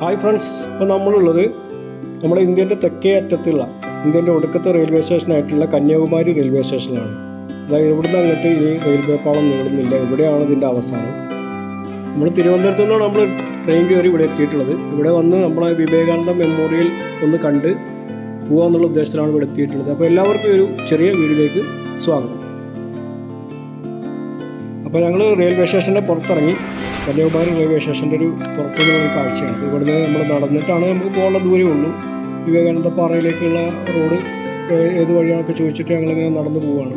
Hi friends ഇപ്പോൾ നമ്മളുള്ളത് നമ്മുടെ ഇന്ത്യന്റെ തെക്കേ അറ്റത്തുള്ള ഇന്ത്യന്റെ ഒടുക്കത്തെ റെയിൽവേ സ്റ്റേഷനായിട്ടുള്ള കന്യാകുമാരി റെയിൽവേ സ്റ്റേഷനാണ് അതായത് ഇവിടുന്ന് അങ്ങോട്ട് ഇനി റെയിൽവേ പാളം നീളുന്നില്ല. ഇവിടെയാണ് ഇതിന്റെ അവസാനം. നമ്മൾ തിരുവനന്തപുരത്തു നിന്നാണ് നമ്മൾ ട്രെയിൻ കയറി ഇവിടെ എത്തിയിട്ടുള്ളത്. ഇവിടെ വന്ന് നമ്മളെ വിവേകാനന്ദ മെമ്മോറിയൽ ഒന്ന് കണ്ട് പോകാമെന്നുള്ള ഉദ്ദേശത്തിലാണ് ഇവിടെ എത്തിയിട്ടുള്ളത്. അപ്പോൾ എല്ലാവർക്കും ഒരു ചെറിയ വീഡിയോയിലേക്ക് സ്വാഗതം. അപ്പോൾ ഞങ്ങൾ റെയിൽവേ സ്റ്റേഷന്റെ പുറത്തിറങ്ങി. കന്യാകുമാരി റെയിൽവേ സ്റ്റേഷന്റെ ഒരു പുറത്തുനിന്നുള്ള ഒരു കാഴ്ചയാണ്. ഇവിടുന്ന് നമ്മൾ നടന്നിട്ടാണ് നമുക്ക് പോകാനുള്ള ദൂരമേ ഉള്ളൂ വിവേകാനന്ദ പാറയിലേക്കുള്ള റോഡ് ഏത് വഴിയാണൊക്കെ ചോദിച്ചിട്ട് ഞങ്ങളിങ്ങനെ നടന്നു പോവുകയാണ്.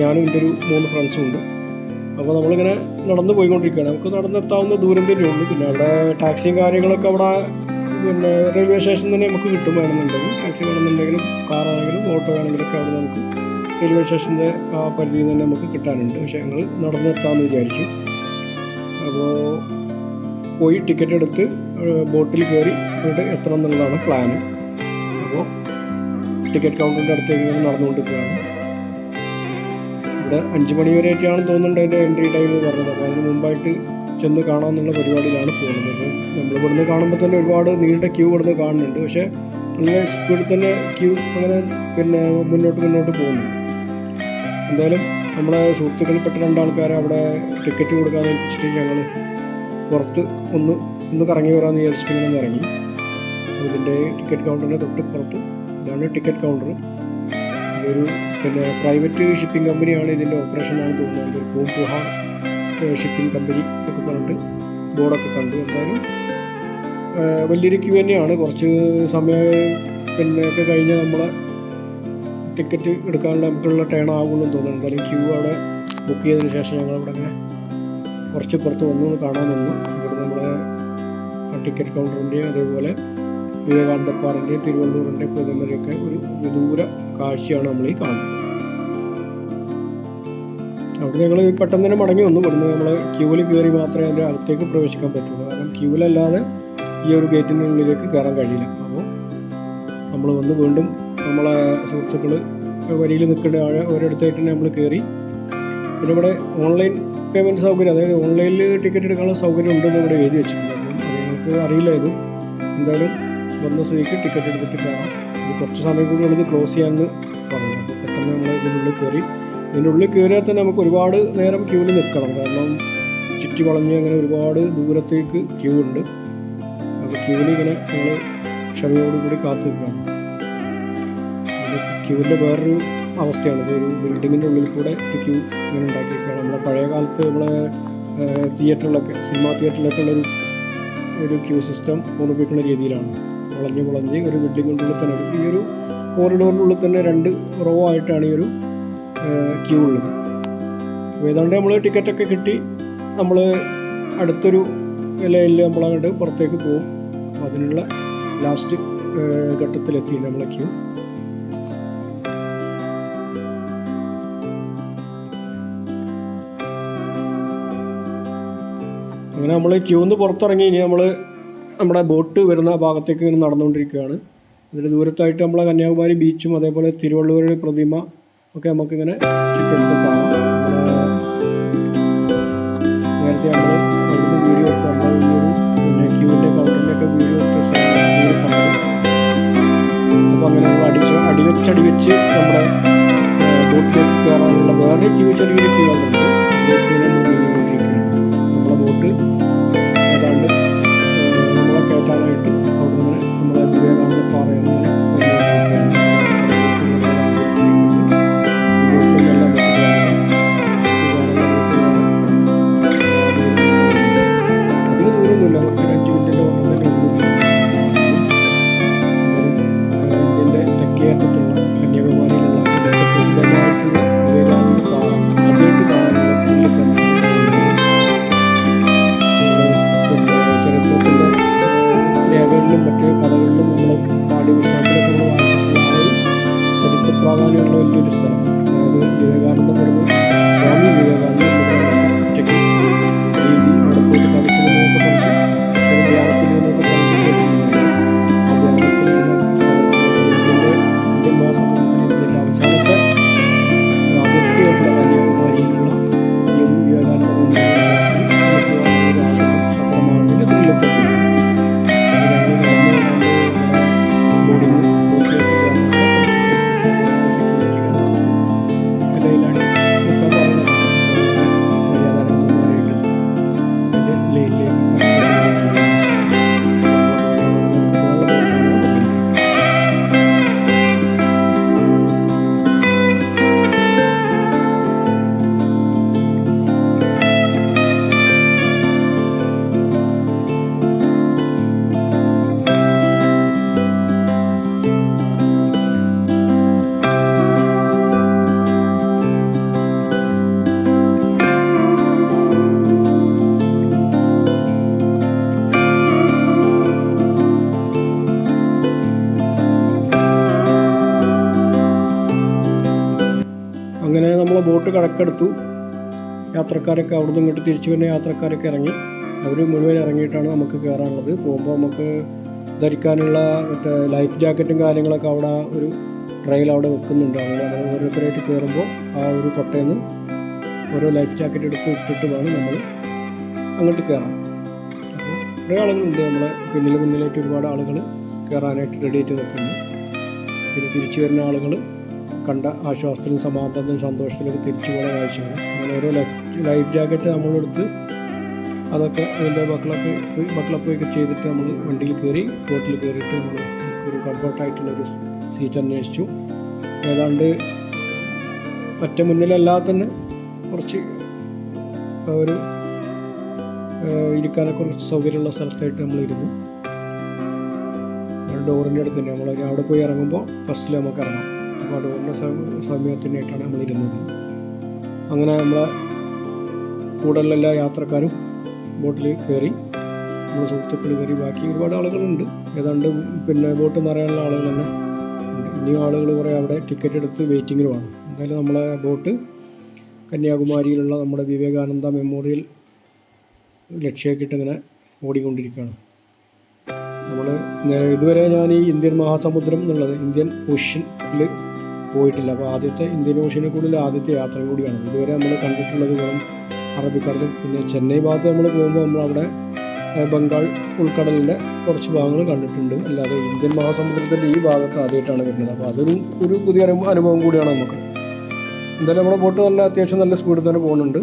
ഞാനും എന്റെ ഒരു മൂന്ന് ഫ്രണ്ട്സും ഉണ്ട്. അപ്പോൾ നമ്മളിങ്ങനെ നടന്നു പോയിക്കൊണ്ടിരിക്കുകയാണ്. നമുക്ക് നടന്നെത്താവുന്ന ദൂരം തന്നെ ഉള്ളൂ. പിന്നെ അവിടെ ടാക്സിയും കാര്യങ്ങളൊക്കെ അവിടെ പിന്നെ റെയിൽവേ സ്റ്റേഷനിൽ തന്നെ നമുക്ക് കിട്ടും വേണമെന്നുണ്ടെങ്കിൽ. ടാക്സി വേണമെന്നുണ്ടെങ്കിലും കാറാണെങ്കിലും ഓട്ടോ ആണെങ്കിലും ഒക്കെ അവിടെ നമുക്ക് റെയിൽവേ സ്റ്റേഷന്റെ ആ പരിധിയിൽ തന്നെ നമുക്ക് കിട്ടാനുണ്ട്. പക്ഷേ ഞങ്ങൾ നടന്നെത്താമെന്ന് വിചാരിച്ചു. അപ്പോൾ പോയി ടിക്കറ്റ് എടുത്ത് ബോട്ടിൽ കയറി ഇവിടെ എത്തണം എന്നുള്ളതാണ് പ്ലാൻ അപ്പോൾ ടിക്കറ്റ് കൗണ്ടറിന്റെ അടുത്തേക്ക് ഇങ്ങനെ നടന്നുകൊണ്ടിരിക്കുകയാണ്. ഇവിടെ അഞ്ച് മണി വരെ ആയിട്ടാണ് തോന്നുന്നുണ്ട് അതിന്റെ എൻട്രി ടൈം പറഞ്ഞത് അപ്പോൾ അതിന് മുമ്പായിട്ട് ചെന്ന് കാണാമെന്നുള്ള പരിപാടിയിലാണ് പോകുന്നത്. അപ്പോൾ നമ്മൾ ഇവിടുന്ന് കാണുമ്പോൾ തന്നെ ഒരുപാട് നീണ്ട ക്യൂ ഇവിടുന്ന് കാണുന്നുണ്ട്. പക്ഷേ നല്ല സ്പീഡിൽ തന്നെ ക്യൂ അങ്ങനെ പിന്നെ മുന്നോട്ട് മുന്നോട്ട് പോകുന്നു. എന്തായാലും നമ്മളെ സുഹൃത്തുക്കളിൽപ്പെട്ട രണ്ടാൾക്കാരെ അവിടെ ടിക്കറ്റ് കൊടുക്കാൻ ഏൽപ്പിച്ചിട്ട് ഞങ്ങൾ പുറത്ത് ഒന്ന് ഒന്ന് കറങ്ങി വരാമെന്ന് വിചാരിച്ചിട്ട് ഇങ്ങനെ ഇറങ്ങി. ഇതിന്റെ ടിക്കറ്റ് കൗണ്ടറിന്റെ തൊട്ട് പുറത്ത് ഇതാണ് ടിക്കറ്റ് കൗണ്ടർ ഇതൊരു പിന്നെ പ്രൈവറ്റ് ഷിപ്പിംഗ് കമ്പനിയാണ് ഇതിന്റെ ഓപ്പറേഷൻ ആണ് തോന്നുന്നത് പൂംപുഹാർ ഷിപ്പിംഗ് കമ്പനി എന്നൊക്കെ പറഞ്ഞിട്ട് ബോർഡൊക്കെ കണ്ടു എന്തായാലും വലിയൊരു ക്യൂ തന്നെയാണ്. കുറച്ച് സമയം പിന്നെ ഒക്കെ കഴിഞ്ഞ് നമ്മളെ ടിക്കറ്റ് എടുക്കാനുള്ള നമുക്കുള്ള ടേൺ ആകുമെന്ന് തോന്നുന്നു. എന്തായാലും ക്യൂ അവിടെ ബുക്ക് ചെയ്തതിന് ശേഷം ഞങ്ങൾ അവിടെ അങ്ങനെ കുറച്ച് പുറത്ത് വന്നു കാണാൻ വന്നു. ഇവിടെ നമ്മുടെ ടിക്കറ്റ് കൗണ്ടറിന്റെയും അതേപോലെ വിവേകാനന്ദപ്പാറിന്റെയും തിരുവനന്തപുരത്തിന്റെയും പ്രതിമയൊക്കെ ഒരു വിദൂര കാഴ്ചയാണ് നമ്മൾ ഈ കാണുന്നത്. അവിടെ ഞങ്ങൾ പെട്ടെന്ന് തന്നെ മടങ്ങി വന്നു. ഇവിടുന്ന് നമ്മൾ ക്യൂവിൽ കയറി മാത്രമേ അതിന്റെ അകത്തേക്ക് പ്രവേശിക്കാൻ പറ്റുള്ളൂ. കാരണം ക്യൂവിലല്ലാതെ ഈ ഒരു ഗേറ്റിന്റെ ഉള്ളിലേക്ക് കയറാൻ കഴിയില്ല. അപ്പോൾ നമ്മൾ വന്ന് വീണ്ടും നമ്മളെ സുഹൃത്തുക്കൾ വരിയിൽ നിൽക്കേണ്ട ആളെ ഒരിടത്തായിട്ട് തന്നെ നമ്മൾ കയറി പിന്നെ ഇവിടെ ഓൺലൈൻ പേയ്മെന്റ് സൗകര്യം അതായത് ഓൺലൈനിൽ ടിക്കറ്റ് എടുക്കാനുള്ള സൗകര്യം ഉണ്ടെന്ന് ഇവിടെ എഴുതി വെച്ചിട്ടുണ്ട്. അപ്പം നിങ്ങൾക്ക് അറിയില്ലായിരുന്നു. എന്തായാലും വന്ന സ്ഥിതിക്ക് ടിക്കറ്റ് എടുത്തിട്ട് കാണാം ഇത് കുറച്ച് സമയം കൂടി ഉള്ളത് ക്ലോസ് ചെയ്യാമെന്ന് പറഞ്ഞു. പെട്ടെന്ന് നമ്മൾ ഇതിനുള്ളിൽ കയറി ഇതിന്റെ ഉള്ളിൽ കയറിയാൽ തന്നെ നമുക്ക് ഒരുപാട് നേരം ക്യൂവിൽ നിൽക്കണം. കാരണം ചുറ്റി വളഞ്ഞ് അങ്ങനെ ഒരുപാട് ദൂരത്തേക്ക് ക്യൂ ഉണ്ട്. അപ്പോൾ ക്യൂവിൽ ഇങ്ങനെ ഞങ്ങൾ ക്ഷമയോടുകൂടി കാത്തു നിൽക്കണം. ക്യൂവിന്റെ വേറൊരു അവസ്ഥയാണ്. ഒരു ബിൽഡിങ്ങിന്റെ ഉള്ളിൽ കൂടെ ഒരു ക്യൂ ഇങ്ങനെ ഉണ്ടാക്കിയിരിക്കുകയാണ്. നമ്മുടെ പഴയ കാലത്ത് നമ്മളെ തിയേറ്ററിലൊക്കെ സിനിമാ തിയേറ്ററിലൊക്കെ ഉള്ളൊരു ഒരു ക്യൂ സിസ്റ്റം ഓർമ്മിപ്പിക്കുന്ന രീതിയിലാണ്. വളഞ്ഞ് വളഞ്ഞ് ഒരു ബിൽഡിങ്ങിന്റെ ഉള്ളിൽ തന്നെ ഈ ഒരു കോറിഡോറിനുള്ളിൽ തന്നെ രണ്ട് റോ ആയിട്ടാണ് ഈ ഒരു ക്യൂ ഉള്ളത്. അപ്പോൾ ഏതാണ്ട് നമ്മൾ ടിക്കറ്റൊക്കെ കിട്ടി നമ്മൾ അടുത്തൊരു ലൈനിൽ നമ്മളങ്ങോട്ട് പുറത്തേക്ക് പോകും. അതിനുള്ള ലാസ്റ്റ് ഘട്ടത്തിലെത്തി നമ്മളെ ക്യൂ. അങ്ങനെ നമ്മൾ ക്യൂന്ന് പുറത്തിറങ്ങി ഇനി നമ്മൾ നമ്മുടെ ബോട്ട് വരുന്ന ഭാഗത്തേക്ക് ഇങ്ങനെ നടന്നുകൊണ്ടിരിക്കുകയാണ് അതിന് ദൂരത്തായിട്ട് നമ്മളെ കന്യാകുമാരി ബീച്ചും അതേപോലെ തിരുവള്ളുവരുടെ പ്രതിമ ഒക്കെ നമുക്കിങ്ങനെ ചുറ്റെടുത്ത് കാണാം. നേരത്തെ നമ്മൾ അവിടുന്ന് വീഡിയോ എടുത്ത് നമ്മൾ ഈ ഒരു പിന്നെ ക്യൂവിന്റെ കൗണ്ടറിന്റെ വീഡിയോ എടുത്ത അപ്പോൾ അങ്ങനെ നമ്മൾ അടിച്ച് അടിവെച്ചടിവെച്ച് നമ്മുടെ ബോട്ടിലേക്ക് കയറാനുള്ള വേറെ ക്യൂ ചെറിയ ക്യൂ ഉണ്ട് ബോട്ട് യാത്രക്കാരൊക്കെ അവിടുന്ന് ഇങ്ങോട്ട് തിരിച്ചു വരുന്ന യാത്രക്കാരൊക്കെ ഇറങ്ങി. അവർ മുഴുവൻ ഇറങ്ങിയിട്ടാണ് നമുക്ക് കയറാനുള്ളത് പോകുമ്പോൾ നമുക്ക് ധരിക്കാനുള്ള മറ്റേ ലൈഫ് ജാക്കറ്റും കാര്യങ്ങളൊക്കെ അവിടെ ഒരു ട്രെയിൽ അവിടെ വെക്കുന്നുണ്ട്. അങ്ങനെ നമ്മൾ ഓരോരുത്തരായിട്ട് കയറുമ്പോൾ ആ ഒരു കൊട്ടയിൽ നിന്ന് ഓരോ ലൈഫ് ജാക്കറ്റ് എടുത്ത് ഇട്ടിട്ട് വേണം നമ്മൾ അങ്ങോട്ട് അപ്പോൾ കുറേ ആളുകളുണ്ട് നമ്മളെ പിന്നിൽ മുന്നിലായിട്ട് ഒരുപാട് ആളുകൾ കയറാനായിട്ട് റെഡി ആയിട്ട് നിൽക്കുന്നു. പിന്നെ തിരിച്ചു വരുന്ന ആളുകൾ കണ്ട ആശ്വാസത്തിലും സമാധാനത്തിലും സന്തോഷത്തിലൊക്കെ തിരിച്ചു പോകുന്ന കാഴ്ചയാണ്. അങ്ങനെ ഓരോ ലൈഫ് ജാക്കറ്റ് നമ്മളെടുത്ത് അതൊക്കെ അതിന്റെ ബക്കളപ്പ് ബക്കളപ്പൊക്കെ ചെയ്തിട്ട് നമ്മൾ വണ്ടിയിൽ കയറി ബോട്ടിൽ കയറിയിട്ട് നമ്മൾ ഒരു കംഫർട്ടായിട്ടുള്ളൊരു സീറ്റ് അന്വേഷിച്ചു. ഏതാണ്ട് ഒറ്റ മുന്നിലല്ലാതെ തന്നെ കുറച്ച് ഒരു ഇരിക്കാനൊക്കെ കുറച്ച് സൗകര്യമുള്ള സ്ഥലത്തായിട്ട് നമ്മൾ ഇരുന്നു. ഡോറിന്റെ അടുത്ത് തന്നെ. നമ്മൾ അവിടെ പോയി ഇറങ്ങുമ്പോൾ ഫസ്റ്റിൽ നമുക്ക് ഇറങ്ങാം. ഡോറിന്റെ സമയത്തിനായിട്ടാണ് നമ്മൾ ഇരുന്നത് അങ്ങനെ നമ്മളെ കൂടുതലുള്ള എല്ലാ യാത്രക്കാരും ബോട്ടിൽ കയറി നമ്മൾ സുഹൃത്തുക്കൾ കയറി ബാക്കി ഒരുപാട് ആളുകളുണ്ട്. ഏതാണ്ട് പിന്നെ ബോട്ട് നിറയാനുള്ള ആളുകൾ തന്നെ ഉണ്ട്. ഇനിയും ആളുകൾ കുറേ അവിടെ ടിക്കറ്റ് എടുത്ത് വെയിറ്റിങ്ങിലുമാണ്. എന്തായാലും നമ്മളെ ബോട്ട് കന്യാകുമാരിയിലുള്ള നമ്മുടെ വിവേകാനന്ദ മെമ്മോറിയൽ ലക്ഷ്യമാക്കിയിട്ട് ഇങ്ങനെ ഓടിക്കൊണ്ടിരിക്കുകയാണ്. നമ്മൾ ഇതുവരെ ഞാൻ ഈ ഇന്ത്യൻ മഹാസമുദ്രം എന്നുള്ളത് ഇന്ത്യൻ ഓഷ്യനിൽ പോയിട്ടില്ല. അപ്പോൾ ആദ്യത്തെ ഇന്ത്യൻ ഓഷ്യനിൽ കൂടുതൽ ആദ്യത്തെ യാത്ര കൂടിയാണ്. ഇതുവരെ നമ്മൾ കണ്ടിട്ടുള്ളത് വെറും അറബിക്കടലും പിന്നെ ചെന്നൈ ഭാഗത്ത് നമ്മൾ പോകുമ്പോൾ നമ്മൾ അവിടെ ബംഗാൾ ഉൾക്കടലിന്റെ കുറച്ച് ഭാഗങ്ങൾ കണ്ടിട്ടുണ്ട്. അല്ലാതെ ഇന്ത്യൻ മഹാസമുദ്രത്തിന്റെ ഈ ഭാഗത്ത് ആദ്യമായിട്ടാണ് വരുന്നത്. അപ്പോൾ അതൊരു ഒരു പുതിയ അനുഭവം കൂടിയാണ് നമുക്ക്. എന്തായാലും നമ്മുടെ ബോട്ട് നല്ല അത്യാവശ്യം നല്ല സ്പീഡിൽ തന്നെ പോകുന്നുണ്ട്.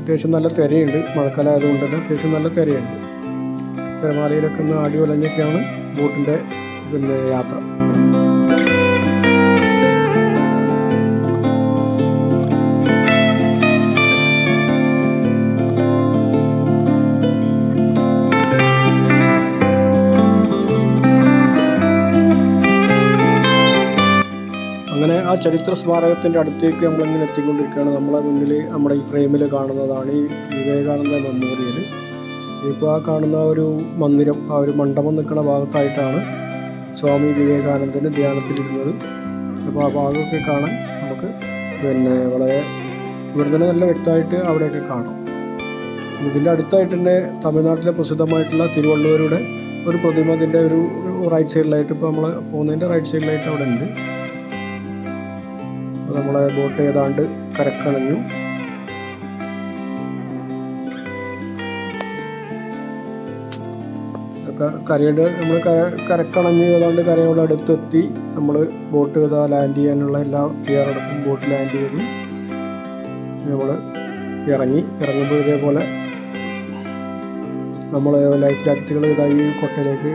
അത്യാവശ്യം നല്ല തിരയുണ്ട്. മഴക്കാലം ആയതുകൊണ്ട് തന്നെ അത്യാവശ്യം നല്ല തിരയുണ്ട്. തിരമാലയിലൊക്കെ ഒന്ന് ആടി ഒലഞ്ഞൊക്കെയാണ് ബോട്ടിന്റെ പിന്നെ യാത്ര. അങ്ങനെ ആ ചരിത്ര സ്മാരകത്തിന്റെ അടുത്തേക്ക് നമ്മളിങ്ങനെ എത്തിക്കൊണ്ടിരിക്കുകയാണ്. നമ്മളെ മുന്നിൽ നമ്മുടെ ഈ ഫ്രെയിമിൽ കാണുന്നതാണ് ഈ വിവേകാനന്ദ മെമ്മോറിയൽ ഇപ്പോൾ ആ കാണുന്ന ഒരു മന്ദിരം ആ ഒരു മണ്ഡപം നിൽക്കുന്ന ഭാഗത്തായിട്ടാണ് സ്വാമി വിവേകാനന്ദന്റെ ധ്യാനത്തിലിരുന്നത്. അപ്പോൾ ആ ഭാഗമൊക്കെ കാണാൻ നമുക്ക് പിന്നെ വളരെ ഇവിടെ തന്നെ നല്ല വ്യക്തമായിട്ട് അവിടെയൊക്കെ കാണാം. ഇതിന്റെ അടുത്തായിട്ട് തന്നെ തമിഴ്നാട്ടിലെ പ്രസിദ്ധമായിട്ടുള്ള തിരുവള്ളുവരുടെ ഒരു പ്രതിമ അതിന്റെ ഒരു റൈറ്റ് സൈഡിലായിട്ട് ഇപ്പോൾ നമ്മൾ പോകുന്നതിന്റെ റൈറ്റ് സൈഡിലായിട്ട് അവിടെ ഉണ്ട്. നമ്മളെ ബോട്ട് ഏതാണ്ട് കരക്കണഞ്ഞു. കരയുടെ നമ്മൾ കര കരക്കണഞ്ഞ് ഏതാണ്ട് കരയോട് അടുത്തെത്തി. നമ്മൾ ബോട്ട് ഇതാ ലാൻഡ് ചെയ്യാനുള്ള എല്ലാ തയ്യാറെടുപ്പും ബോട്ട് ലാൻഡ് ചെയ്തു. നമ്മൾ ഇറങ്ങി. ഇറങ്ങുമ്പോൾ ഇതേപോലെ നമ്മൾ ലൈഫ് ജാക്കറ്റുകൾ ഇതായി കൊട്ടയിലേക്ക്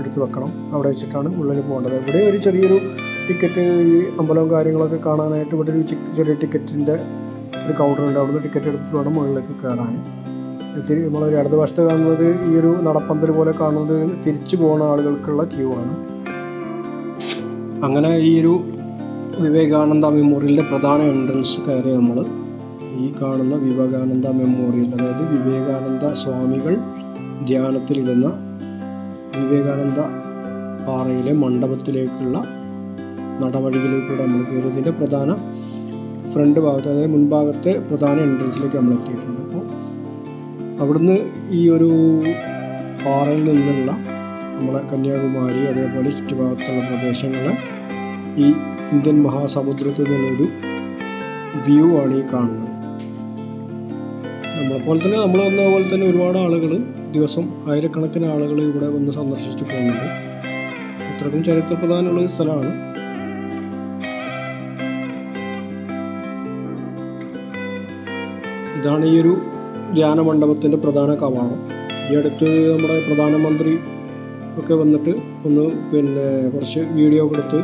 എടുത്തു വെക്കണം. അവിടെ വെച്ചിട്ടാണ് ഉള്ളിൽ പോകേണ്ടത്. ഇവിടെ ഒരു ചെറിയൊരു ടിക്കറ്റ് ഈ അമ്പലവും കാര്യങ്ങളൊക്കെ കാണാനായിട്ട് ഇവിടെ ഒരു ചെറിയ ടിക്കറ്റിന്റെ ഒരു കൗണ്ടർ ഉണ്ട്. അവിടുന്ന് ടിക്കറ്റ് എടുത്തിട്ട് വേണം മുകളിലേക്ക് കയറാൻ. ഇത്തിരി നമ്മളൊരു ഇടത് വശത്ത് കാണുന്നത് ഈ ഒരു നടപ്പന്തൽ പോലെ കാണുന്നത് തിരിച്ചു പോകുന്ന ആളുകൾക്കുള്ള ക്യൂ ആണ്. അങ്ങനെ ഈ ഒരു വിവേകാനന്ദ മെമ്മോറിയലിന്റെ പ്രധാന എൻട്രൻസ് കയറി നമ്മൾ ഈ കാണുന്ന വിവേകാനന്ദ മെമ്മോറിയൽ അതായത് വിവേകാനന്ദ സ്വാമികൾ ധ്യാനത്തിലിരുന്ന വിവേകാനന്ദ പാറയിലെ മണ്ഡപത്തിലേക്കുള്ള നടപടികളിലൂടെ നമ്മൾ കയറിയതിന്റെ പ്രധാന ഫ്രണ്ട് ഭാഗത്ത് അതായത് മുൻഭാഗത്തെ പ്രധാന എൻട്രൻസിലേക്ക് നമ്മൾ എത്തിയിട്ടുണ്ട്. അവിടുന്ന് ഈ ഒരു പാറയിൽ നിന്നുള്ള നമ്മളെ കന്യാകുമാരി അതേപോലെ ചുറ്റുഭാഗത്തുള്ള പ്രദേശങ്ങളെ ഈ ഇന്ത്യൻ മഹാസമുദ്രത്തിൽ നിന്നൊരു വ്യൂ ആണ് ഈ കാണുന്നത്. നമ്മളെപ്പോലെ തന്നെ നമ്മൾ വന്നതുപോലെ തന്നെ ഒരുപാട് ആളുകൾ ദിവസം ആയിരക്കണക്കിന് ആളുകൾ ഇവിടെ വന്ന് സന്ദർശിച്ചു പോകുന്നുണ്ട് അത്രക്കും ചരിത്ര പ്രധാനമുള്ള ഒരു സ്ഥലമാണ്. ഇതാണ് ഈ ഒരു ധ്യാന മണ്ഡപത്തിന്റെ പ്രധാന കവാടം. ഈ അടുത്ത് നമ്മുടെ പ്രധാനമന്ത്രി ഒക്കെ വന്നിട്ട് ഒന്ന് പിന്നെ കുറച്ച് വീഡിയോ കൊടുത്ത്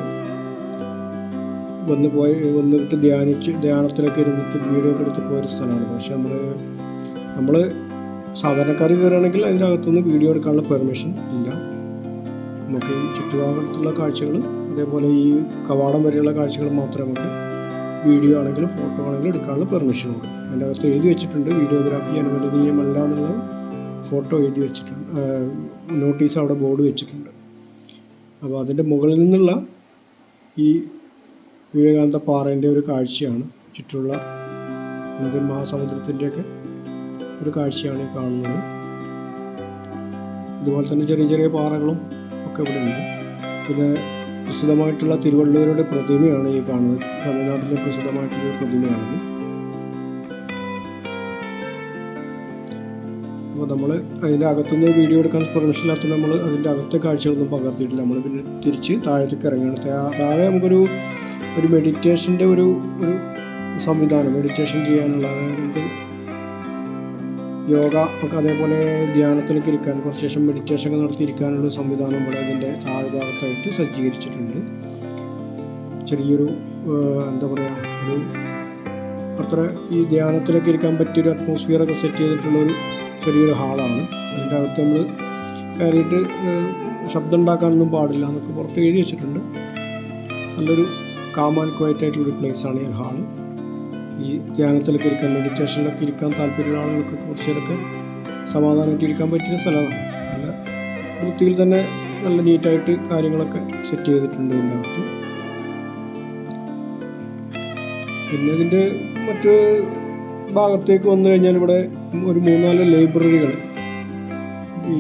വന്ന് പോയി വന്നിട്ട് ധ്യാനിച്ച് ധ്യാനത്തിലൊക്കെ ഇരുന്നിട്ട് വീഡിയോ കൊടുത്ത് പോയൊരു സ്ഥലമാണ്. പക്ഷേ നമ്മൾ നമ്മൾ സാധാരണക്കാർ കയറുകയാണെങ്കിൽ അതിന്റെ അകത്തുനിന്ന് വീഡിയോ എടുക്കാനുള്ള പെർമിഷൻ ഇല്ല. നമുക്ക് ചുറ്റുഭാഗത്തുള്ള കാഴ്ചകൾ അതേപോലെ ഈ കവാടം വരെയുള്ള കാഴ്ചകൾ മാത്രമേ നമുക്ക് വീഡിയോ ആണെങ്കിലും ഫോട്ടോ ആണെങ്കിലും എടുക്കാനുള്ള പെർമിഷൻ ഉണ്ട്. അതിന്റെ അകത്ത് എഴുതി വെച്ചിട്ടുണ്ട്. വീഡിയോഗ്രാഫി അനുവദനീയമല്ല എന്നുള്ളത് ഫോട്ടോ എഴുതി വെച്ചിട്ടുണ്ട്. നോട്ടീസ് അവിടെ ബോർഡ് വെച്ചിട്ടുണ്ട്. അപ്പോൾ അതിന്റെ മുകളിൽ നിന്നുള്ള ഈ വിവേകാനന്ദ പാറേന്റെ ഒരു കാഴ്ചയാണ്. ചുറ്റുള്ള ഇന്ത്യൻ മഹാസമുദ്രത്തിന്റെയൊക്കെ ഒരു കാഴ്ചയാണ് ഈ കാണുന്നത്. ഇതുപോലെ തന്നെ ചെറിയ ചെറിയ പാറകളും ഒക്കെ ഇവിടെ ഉണ്ട് പിന്നെ പ്രസിദ്ധമായിട്ടുള്ള തിരുവള്ളുവരുടെ പ്രതിമയാണ് ഈ കാണുന്നത്. തമിഴ്നാട്ടിലെ പ്രസിദ്ധമായിട്ടുള്ള പ്രതിമയാണ് അപ്പോൾ നമ്മൾ അതിന്റെ അകത്തുനിന്ന് വീഡിയോ എടുക്കാൻ പെർമിഷൻ ഇല്ലാത്ത നമ്മൾ അതിന്റെ അകത്തെ കാഴ്ചകളൊന്നും പകർത്തിയിട്ടില്ല. നമ്മൾ പിന്നെ തിരിച്ച് താഴത്തേക്ക് ഇറങ്ങുകയാണ്. താഴെ നമുക്കൊരു ഒരു മെഡിറ്റേഷന്റെ ഒരു ഒരു സംവിധാനം മെഡിറ്റേഷൻ ചെയ്യാനുള്ള അതായത് നമുക്ക് യോഗ ഒക്കെ അതേപോലെ ധ്യാനത്തിലേക്ക് ഇരിക്കാൻ കുറച്ച് ശേഷം മെഡിറ്റേഷൻ ഒക്കെ നടത്തിയിരിക്കാനുള്ള സംവിധാനം ഇവിടെ ഇതിന്റെ താഴ്ഭാഗത്തായിട്ട് സജ്ജീകരിച്ചിട്ടുണ്ട്. ചെറിയൊരു എന്താ പറയുക ഒരു അത്ര ഈ ധ്യാനത്തിലൊക്കെ ഇരിക്കാൻ പറ്റിയൊരു അറ്റ്മോസ്ഫിയറൊക്കെ സെറ്റ് ചെയ്തിട്ടുള്ള ഒരു ചെറിയൊരു ഹാളാണ്. അതിന്റെ അകത്ത് നമ്മൾ കയറിയിട്ട് ശബ്ദം ഉണ്ടാക്കാനൊന്നും പാടില്ല എന്നൊക്കെ പുറത്ത് എഴുതി വെച്ചിട്ടുണ്ട്. നല്ലൊരു കാം ആൻഡ് ക്വയറ്റ് ആയിട്ടുള്ളൊരു പ്ലേസാണ് ഈ ഹാൾ. ഈ ധ്യാനത്തിലൊക്കെ ഇരിക്കാൻ മെഡിറ്റേഷനിലൊക്കെ ഇരിക്കാൻ താല്പര്യമുള്ള ആളുകൾക്ക് കുറച്ച് നേരമൊക്കെ സമാധാനമായിട്ട് ഇരിക്കാൻ പറ്റിയ സ്ഥലമാണ്. നല്ല വൃത്തിയിൽ തന്നെ നല്ല നീറ്റായിട്ട് കാര്യങ്ങളൊക്കെ സെറ്റ് ചെയ്തിട്ടുണ്ട് ഇതിന്റെ അകത്ത് പിന്നെ ഇതിന്റെ മറ്റ് ഭാഗത്തേക്ക് വന്നു കഴിഞ്ഞാൽ ഇവിടെ ഒരു മൂന്നാൽ ലൈബ്രറികൾ. ഈ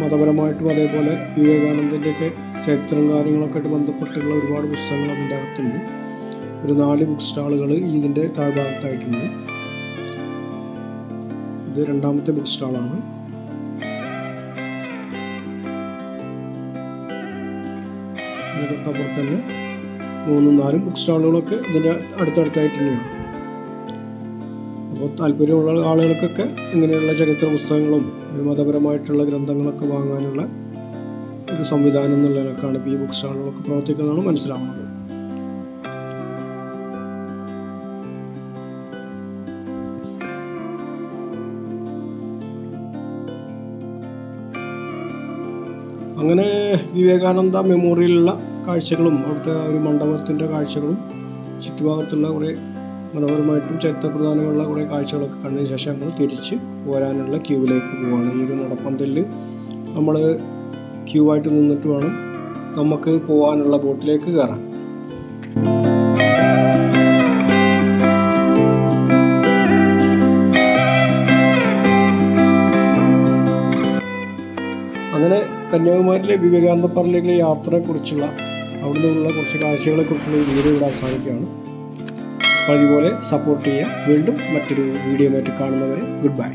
മതപരമായിട്ടും അതേപോലെ വിവേകാനന്ദന്റെയൊക്കെ ചരിത്രം കാര്യങ്ങളൊക്കെ ആയിട്ട് ബന്ധപ്പെട്ടുള്ള ഒരുപാട് പുസ്തകങ്ങൾ അതിന്റെ അകത്തുണ്ട്. ഒരു നാല് ബുക്ക് സ്റ്റാളുകൾ ഇതിന്റെ താഴ്ഭാഗത്തായിട്ടുണ്ട്. ഇത് രണ്ടാമത്തെ ബുക്ക് സ്റ്റാളാണ് തൊട്ടപ്പുറത്ത് തന്നെ മൂന്നും നാലും ബുക്ക് സ്റ്റാളുകളൊക്കെ ഇതിന്റെ അടുത്തടുത്തായിട്ട് തന്നെയാണ് അപ്പോൾ താല്പര്യമുള്ള ആളുകൾക്കൊക്കെ ഇങ്ങനെയുള്ള ചരിത്ര പുസ്തകങ്ങളും മതപരമായിട്ടുള്ള ഗ്രന്ഥങ്ങളൊക്കെ വാങ്ങാനുള്ള ഒരു സംവിധാനം എന്നുള്ള നിലക്കാണ് ഇപ്പോൾ ഈ ബുക്ക് സ്റ്റാളുകളൊക്കെ പ്രവർത്തിക്കുന്നതാണ് മനസ്സിലാവുന്നത്. അങ്ങനെ വിവേകാനന്ദ മെമ്മോറിയലുള്ള കാഴ്ചകളും അവിടുത്തെ ഒരു മണ്ഡപത്തിന്റെ കാഴ്ചകളും ചുറ്റുഭാഗത്തുള്ള കുറേ മനോഹരമായിട്ടും ചരിത്രപ്രധാനമുള്ള കുറേ കാഴ്ചകളൊക്കെ കണ്ടതിന് ശേഷം നമ്മൾ തിരിച്ച് പോരാനുള്ള ക്യൂവിലേക്ക് പോവാണ്. ഈ ഒരു നടപ്പന്തലിൽ നമ്മൾ ക്യൂ ആയിട്ട് നിന്നിട്ട് വേണം നമുക്ക് പോകാനുള്ള ബോട്ടിലേക്ക് കയറാൻ. കന്യാകുമാരിയിലെ വിവേകാനന്ദ പാർക്കിലേക്കുള്ള യാത്രയെക്കുറിച്ചുള്ള അവിടെ നിന്നുള്ള കുറച്ച് കാഴ്ചകളെക്കുറിച്ചുള്ള വീഡിയോ ഇവിടെ അവസാനിക്കുകയാണ്. അപ്പോൾ അതുപോലെ സപ്പോർട്ട് ചെയ്യുക വീണ്ടും മറ്റൊരു വീഡിയോ ആയിട്ട് കാണുന്നവരെ ഗുഡ് ബൈ